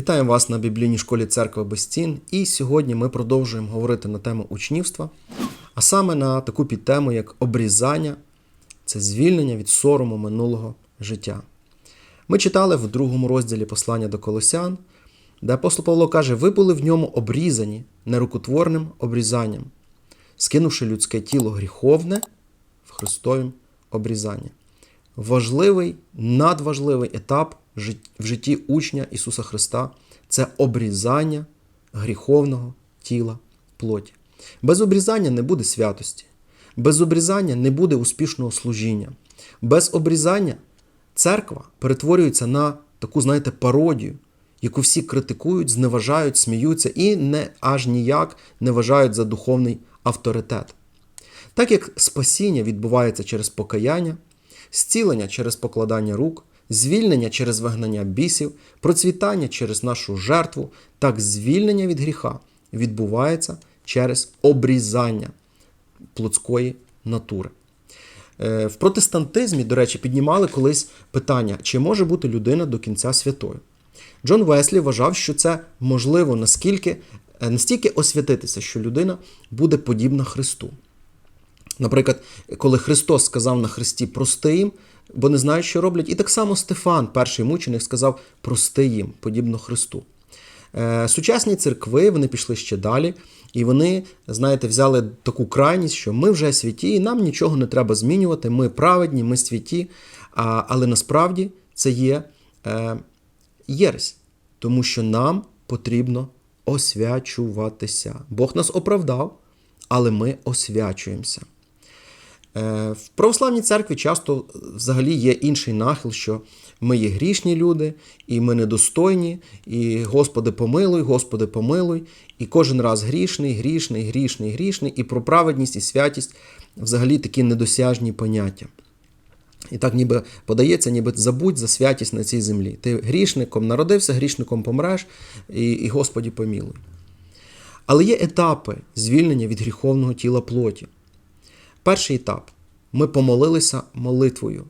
Вітаю вас на біблійній школі Церква без стін. І сьогодні ми продовжуємо говорити на тему учнівства, а саме на таку підтему, як обрізання це звільнення від сорому минулого життя. Ми читали в другому розділі послання до Колосян, де апостол Павло каже: ви були в ньому обрізані нерукотворним обрізанням, скинувши людське тіло гріховне в Христовім обрізанні. Важливий, надважливий етап в житті учня Ісуса Христа це обрізання гріховного тіла плоті. Без обрізання не буде святості, без обрізання не буде успішного служіння. Без обрізання церква перетворюється на таку, знаєте, пародію, яку всі критикують, зневажають, сміються і не аж ніяк не вважають за духовний авторитет. Так як спасіння відбувається через покаяння, зцілення через покладання рук, звільнення через вигнання бісів, процвітання через нашу жертву, так звільнення від гріха відбувається через обрізання плотської натури. Е, в протестантизмі, до речі, піднімали колись питання, чи може бути людина до кінця святою. Джон Веслі вважав, що це можливо наскільки, е, настільки освятитися, що людина буде подібна Христу. Наприклад, коли Христос сказав на Христі прости їм, бо не знають, що роблять. І так само Стефан, перший мученик, сказав прости їм, подібно Христу. Е, сучасні церкви вони пішли ще далі, і вони, знаєте, взяли таку крайність, що ми вже святі, і нам нічого не треба змінювати. Ми праведні, ми святі. Але насправді це є е, єресь, тому що нам потрібно освячуватися. Бог нас оправдав, але ми освячуємося. Е, в православній церкві часто взагалі є інший нахил, що ми є грішні люди, і ми недостойні, і Господи помилуй, Господи помилуй. І кожен раз грішний, грішний, грішний, грішний, і про праведність і святість взагалі такі недосяжні поняття. І так ніби подається, ніби забудь за святість на цій землі. Ти грішником народився, грішником помреш, і, і Господі помілуй. Але є етапи звільнення від гріховного тіла плоті. Перший етап. Ми помолилися молитвою.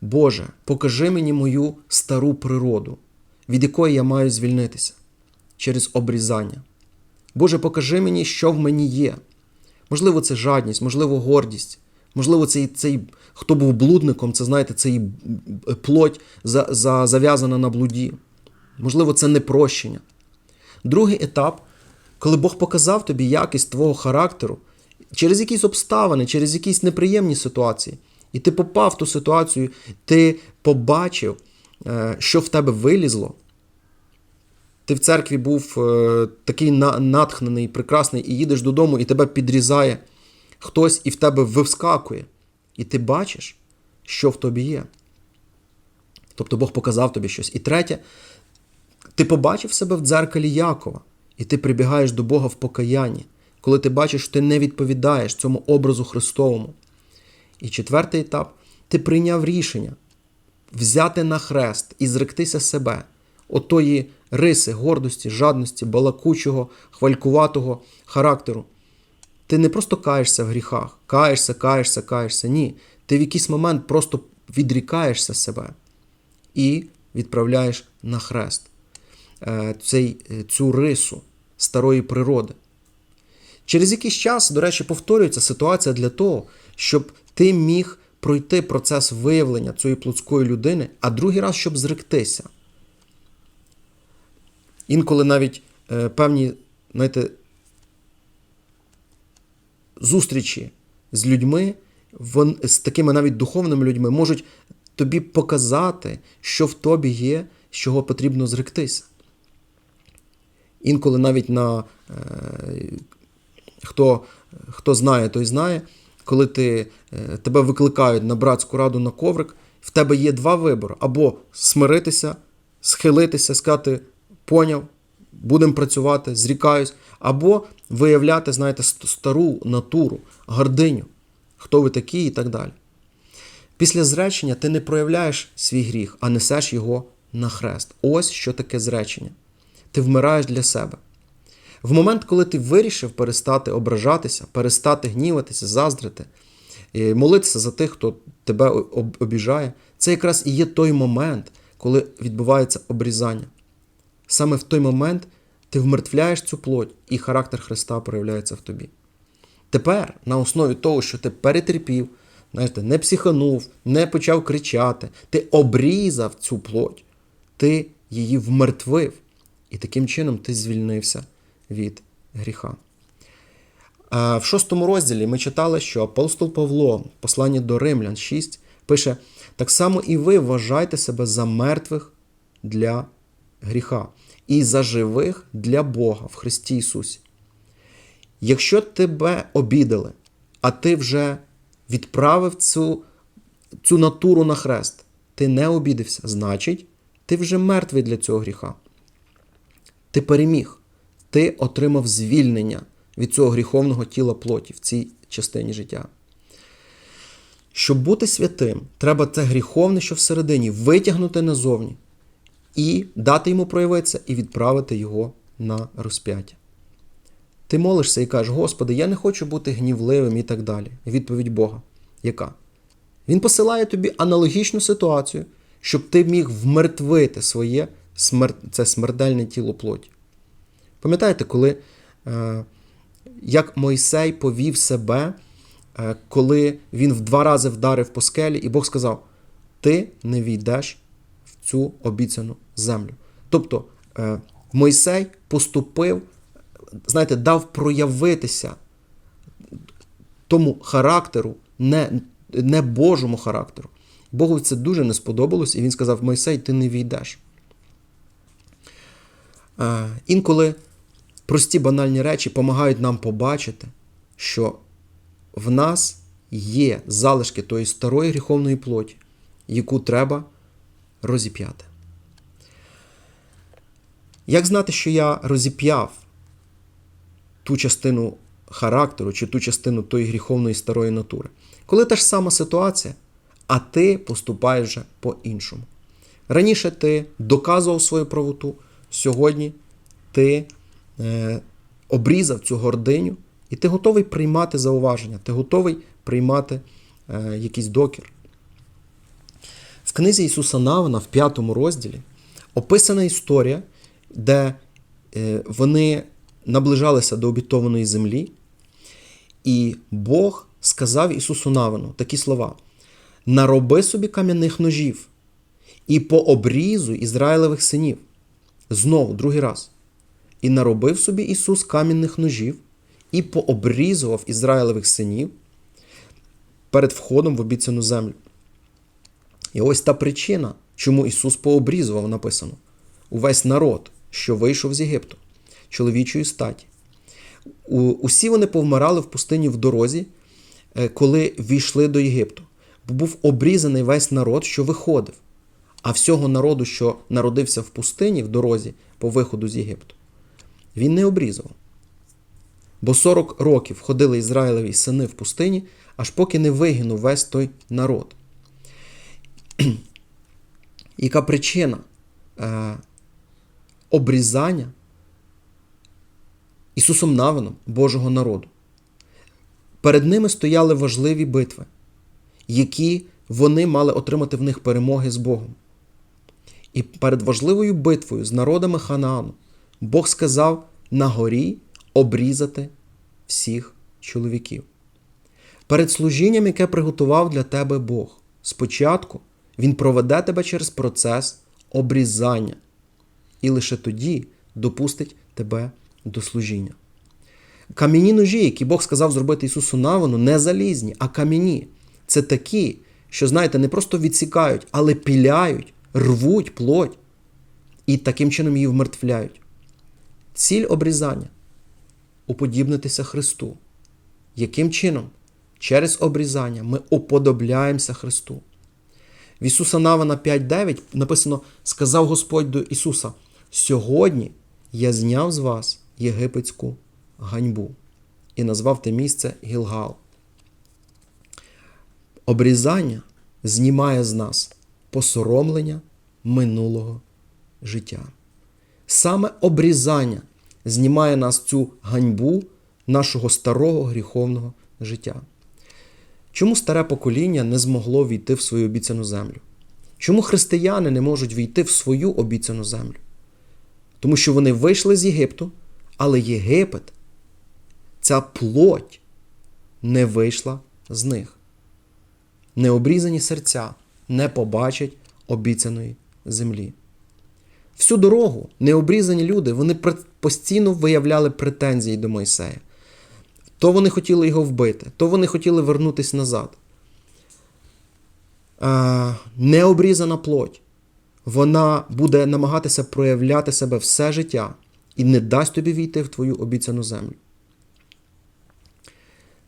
Боже, покажи мені мою стару природу, від якої я маю звільнитися через обрізання. Боже, покажи мені, що в мені є. Можливо, це жадність, можливо, гордість, можливо, цей, цей хто був блудником, це знаєте, цей плоть за, за, зав'язана на блуді. Можливо, це непрощення. Другий етап, коли Бог показав тобі якість твого характеру через якісь обставини, через якісь неприємні ситуації. І ти попав в ту ситуацію, ти побачив, е, що в тебе вилізло. Ти в церкві був е, такий натхнений, прекрасний, і їдеш додому, і тебе підрізає хтось і в тебе вискакує. І ти бачиш, що в тобі є. Тобто Бог показав тобі щось. І третє, ти побачив себе в дзеркалі Якова, і ти прибігаєш до Бога в покаянні коли ти бачиш, що ти не відповідаєш цьому образу Христовому. І четвертий етап ти прийняв рішення взяти на хрест і зректися себе, отої риси, гордості, жадності, балакучого, хвалькуватого характеру. Ти не просто каєшся в гріхах, каєшся, каєшся, каєшся. Ні. Ти в якийсь момент просто відрікаєшся себе і відправляєш на хрест е, цей, е, цю рису старої природи. Через якийсь час, до речі, повторюється ситуація для того, щоб ти міг пройти процес виявлення цієї плотської людини, а другий раз, щоб зректися. Інколи навіть е, певні, знаєте, зустрічі з людьми, вон, з такими навіть духовними людьми, можуть тобі показати, що в тобі є, з чого потрібно зректися. Інколи навіть на е, Хто хто знає, той знає. Коли ти, е, тебе викликають на братську раду на коврик, в тебе є два вибори: або смиритися, схилитися, сказати, поняв, будемо працювати, зрікаюсь, або виявляти, знаєте, стару натуру, гординю, хто ви такі і так далі. Після зречення ти не проявляєш свій гріх, а несеш його на хрест. Ось що таке зречення. Ти вмираєш для себе. В момент, коли ти вирішив перестати ображатися, перестати гніватися, заздрити, молитися за тих, хто тебе обіжає, це якраз і є той момент, коли відбувається обрізання. саме в той момент ти вмертвляєш цю плоть, і характер Христа проявляється в тобі. Тепер, на основі того, що ти перетерпів, знаєте, не психанув, не почав кричати, ти обрізав цю плоть, ти її вмертвив, і таким чином ти звільнився від гріха. В шостому розділі ми читали, що апостол Павло, в посланні до Римлян 6, пише: так само і ви вважайте себе за мертвих для гріха і за живих для Бога в Христі Ісусі. Якщо тебе обідали, а ти вже відправив цю, цю натуру на хрест, ти не обідився, значить, ти вже мертвий для цього гріха. Ти переміг, ти отримав звільнення від цього гріховного тіла плоті в цій частині життя. Щоб бути святим, треба це гріховне, що всередині, витягнути назовні і дати йому проявитися, і відправити його на розп'яття. Ти молишся і кажеш, Господи, я не хочу бути гнівливим і так далі. Відповідь Бога. Яка? Він посилає тобі аналогічну ситуацію, щоб ти міг вмертвити своє це смертельне тіло плоті. Пам'ятаєте, коли е, як Мойсей повів себе, е, коли він в два рази вдарив по скелі, і Бог сказав: Ти не війдеш в цю обіцяну землю. Тобто е, Мойсей поступив, знаєте, дав проявитися тому характеру, не, не Божому характеру. Богу це дуже не сподобалось, і він сказав: Мойсей, ти не війдеш. Інколи прості банальні речі допомагають нам побачити, що в нас є залишки тої старої гріховної плоті, яку треба розіп'яти. Як знати, що я розіп'яв ту частину характеру чи ту частину тої гріховної старої натури? Коли та ж сама ситуація, а ти поступаєш вже по-іншому. Раніше ти доказував свою правоту, сьогодні ти обрізав цю гординю, і ти готовий приймати зауваження, ти готовий приймати е, якийсь докір. В книзі Ісуса Навина в п'ятому розділі описана історія, де е, вони наближалися до обітованої землі, і Бог сказав Ісусу Навину такі слова: нароби собі кам'яних ножів і по обрізу Ізраїлевих синів. Знову, другий раз. І наробив собі Ісус кам'яних ножів і пообрізував Ізраїлевих синів перед входом в обіцяну землю. І ось та причина, чому Ісус пообрізував, написано: увесь народ, що вийшов з Єгипту, чоловічої статі. Усі вони повмирали в пустині в дорозі, е, коли війшли до Єгипту. Бо був обрізаний весь народ, що виходив, а всього народу, що народився в пустині в дорозі по виходу з Єгипту, він не обрізував. Бо 40 років ходили Ізраїлеві сини в пустині, аж поки не вигинув весь той народ. Яка причина е, обрізання Ісусом Навином Божого народу? Перед ними стояли важливі битви, які вони мали отримати в них перемоги з Богом. І перед важливою битвою з народами Ханаану Бог сказав на горі обрізати всіх чоловіків. Перед служінням, яке приготував для тебе Бог, спочатку Він проведе тебе через процес обрізання, і лише тоді допустить тебе до служіння. Кам'яні ножі, які Бог сказав зробити Ісусу Навину, не залізні, а кам'яні. Це такі, що, знаєте, не просто відсікають, але піляють, рвуть плоть і таким чином її вмертвляють. Ціль обрізання уподібнитися Христу. Яким чином? Через обрізання ми уподобляємося Христу. В Ісуса Навана 5.9 написано: сказав Господь до Ісуса: Сьогодні я зняв з вас єгипетську ганьбу і назвав те місце Гілгал. Обрізання знімає з нас посоромлення минулого життя. Саме обрізання знімає нас цю ганьбу нашого старого гріховного життя. Чому старе покоління не змогло війти в свою обіцяну землю? Чому християни не можуть війти в свою обіцяну землю? Тому що вони вийшли з Єгипту, але Єгипет, ця плоть, не вийшла з них. Необрізані серця не побачать обіцяної землі. Всю дорогу необрізані люди вони постійно виявляли претензії до Мойсея. То вони хотіли його вбити, то вони хотіли вернутися назад. Необрізана плоть, вона буде намагатися проявляти себе все життя і не дасть тобі війти в твою обіцяну землю.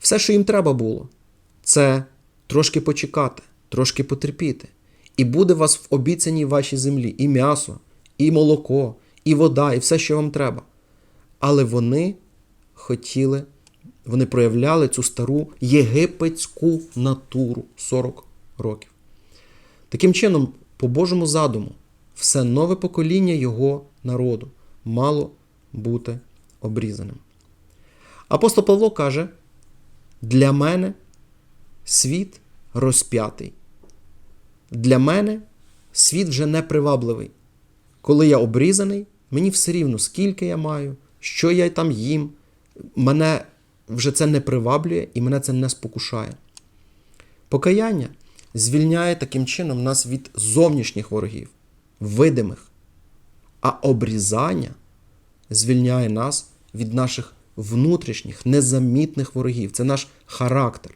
Все, що їм треба було, це трошки почекати, трошки потерпіти. І буде вас в обіцяній вашій землі і м'ясо, і молоко, і вода, і все, що вам треба. Але вони хотіли, вони проявляли цю стару єгипетську натуру 40 років. Таким чином, по Божому задуму, все нове покоління його народу мало бути обрізаним. Апостол Павло каже: для мене світ розп'ятий. Для мене світ вже не привабливий. Коли я обрізаний, мені все рівно, скільки я маю, що я там їм. Мене вже це не приваблює і мене це не спокушає. Покаяння звільняє таким чином нас від зовнішніх ворогів, видимих, а обрізання звільняє нас від наших внутрішніх, незамітних ворогів. Це наш характер.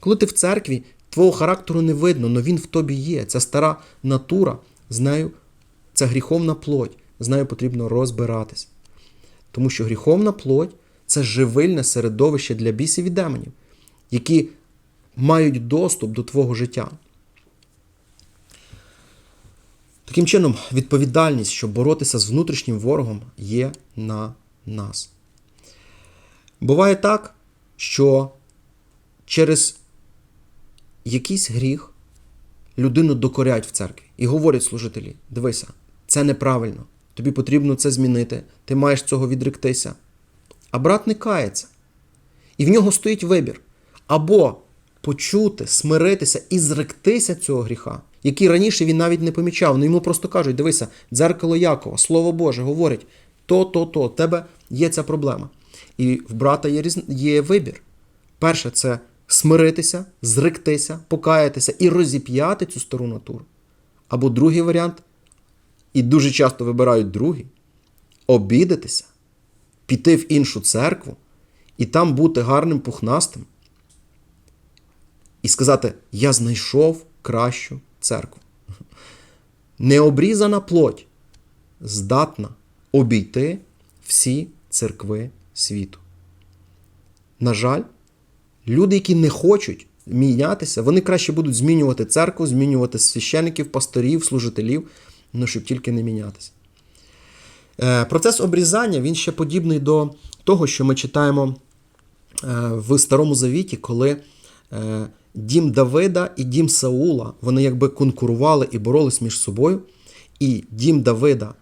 Коли ти в церкві, твого характеру не видно, але він в тобі є. Ця стара натура, з нею це гріховна плоть, з нею потрібно розбиратись. Тому що гріховна плоть це живильне середовище для бісів і демонів, які мають доступ до твого життя. Таким чином, відповідальність, щоб боротися з внутрішнім ворогом, є на нас. Буває так, що через якийсь гріх людину докоряють в церкві і говорять служителі: дивися, це неправильно, тобі потрібно це змінити, ти маєш цього відректися. А брат не кається. І в нього стоїть вибір: або почути, смиритися і зректися цього гріха, який раніше він навіть не помічав. Ну йому просто кажуть: дивися, дзеркало Якова, Слово Боже, говорить: то, то, то, в тебе є ця проблема. І в брата є, різ... є вибір. Перше, це смиритися, зректися, покаятися і розіп'яти цю стару натуру. Або другий варіант, і дуже часто вибирають другий обідатися, піти в іншу церкву і там бути гарним пухнастим. І сказати: Я знайшов кращу церкву. Необрізана плоть здатна обійти всі церкви світу. На жаль, люди, які не хочуть мінятися, вони краще будуть змінювати церкву, змінювати священиків, пасторів, служителів, ну щоб тільки не мінятися. Е, Процес обрізання він ще подібний до того, що ми читаємо е, в Старому Завіті, коли е, дім Давида і дім Саула вони якби конкурували і боролись між собою. І дім Давида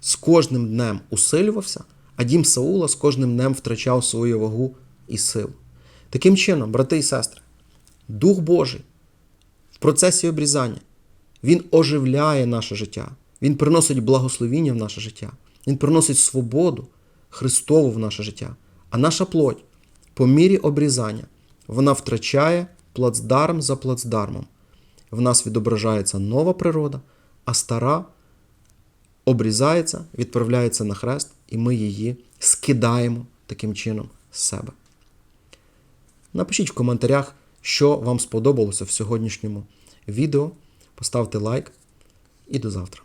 з кожним днем усилювався, а дім Саула з кожним днем втрачав свою вагу і силу. Таким чином, брати і сестри, Дух Божий в процесі обрізання він оживляє наше життя, він приносить благословіння в наше життя, він приносить свободу Христову в наше життя. А наша плоть по мірі обрізання вона втрачає плацдарм за плацдармом. В нас відображається нова природа, а стара обрізається, відправляється на хрест, і ми її скидаємо таким чином з себе. Напишіть в коментарях, що вам сподобалося в сьогоднішньому відео. Поставте лайк і до завтра.